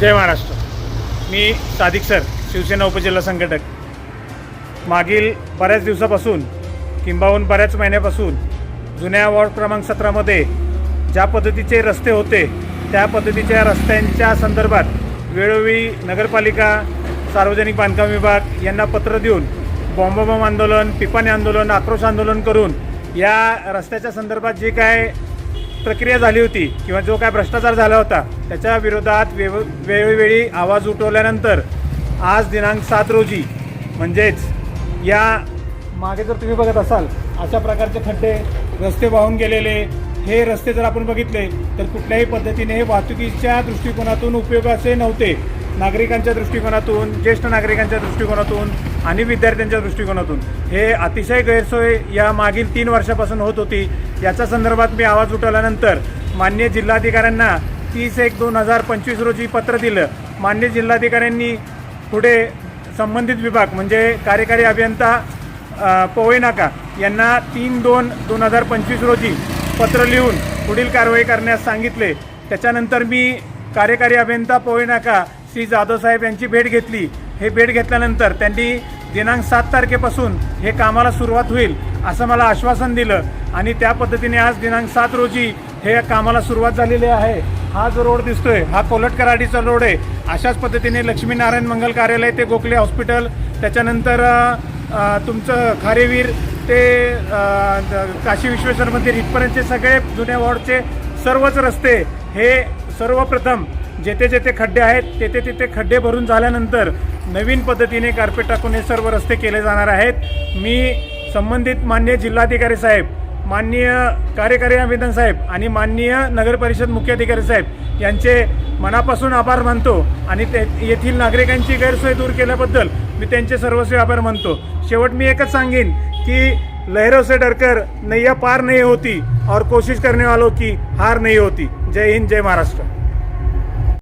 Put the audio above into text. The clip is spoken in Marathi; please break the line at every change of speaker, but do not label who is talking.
जय महाराष्ट्र. मी सादिक सर शिवसेना उपजिल्हा संघटक. मागील बऱ्याच दिवसापासून किंबाहून बऱ्याच महिन्यापासून जुन्या वॉर्ड क्रमांक सतरामध्ये ज्या पद्धतीचे रस्ते होते त्या पद्धतीच्या रस्त्यांच्या संदर्भात वेळोवेळी नगरपालिका सार्वजनिक बांधकाम विभाग यांना पत्र देऊन बॉम्बबॉम्ब आंदोलन पिपाने आंदोलन आक्रोश आंदोलन करून या रस्त्याच्या संदर्भात जे काय प्रक्रिया झाली होती किंवा जो काय भ्रष्टाचार झाला होता त्याच्या विरोधात वेव वेळोवेळी आवाज उठवल्यानंतर आज दिनांक सात रोजी म्हणजेच या मागे जर तुम्ही बघत असाल अशा प्रकारचे खड्डे रस्ते वाहून गेलेले हे रस्ते जर आपण बघितले तर कुठल्याही पद्धतीने हे वाहतुकीच्या दृष्टिकोनातून उपयोगाचे नव्हते. नागरिकांच्या दृष्टिकोनातून ज्येष्ठ नागरिकांच्या दृष्टिकोनातून आणि विद्यार्थ्यांच्या दृष्टिकोनातून. हे अतिशय गैरसोय या मागील तीन वर्षापासून होत होती. याच्या संदर्भात मी आवाज उठवल्यानंतर मान्य जिल्हाधिकाऱ्यांना तीस एक दोन हजार पंचवीस रोजी पत्र दिलं. मान्य जिल्हाधिकाऱ्यांनी पुढे संबंधित विभाग म्हणजे कार्यकारी अभियंता अ, नाका यांना तीन दोन दोन हजार पंचवीस रोजी पत्र लिहून पुढील कारवाई करण्यास सांगितले. त्याच्यानंतर मी कार्यकारी अभियंता पवई नाका श्री जाधव साहेब यांची भेट घेतली. हे भेट घेतल्यानंतर त्यांनी दिनांक सात तारखेपासून हे कामाला सुरुवात होईल असं मला आश्वासन दिलं. आणि त्या पद्धतीने आज दिनांक सात रोजी हे कामाला सुरुवात झालेली आहे. हा जो रोड दिसतोय हा कोलट कराडीचा रोड आहे. अशाच पद्धतीने लक्ष्मीनारायण मंगल कार्यालय ते गोखले हॉस्पिटल त्याच्यानंतर तुमचं खारेवीर ते काशी विश्वेश्वर मंदिर इथपर्यंतचे सगळे जुन्या वॉर्डचे सर्वच रस्ते हे सर्वप्रथम जेथे जेथे खड्डे आहेत तेथे तेथे खड्डे भरून झाल्यानंतर नवीन पद्धतीने कार्पेट टाकून हे सर्व रस्ते केले जाणार आहेत. मी संबंधित मान्य जिल्हाधिकारी साहेब माननीय कार्यकारी अभिनंदन साहेब आणि माननीय नगरपरिषद मुख्याधिकारी साहेब यांचे मनापासून आभार मानतो आणि ते येथील नागरिकांची गैरसोय दूर केल्याबद्दल मी त्यांचे सर्वस्वी आभार मानतो. शेवट मी एकच सांगेन की लहरों से डरकर नैया पार नहीं होती और कोशिश करने वालों की हार नहीं होती. जय हिंद जय महाराष्ट्र.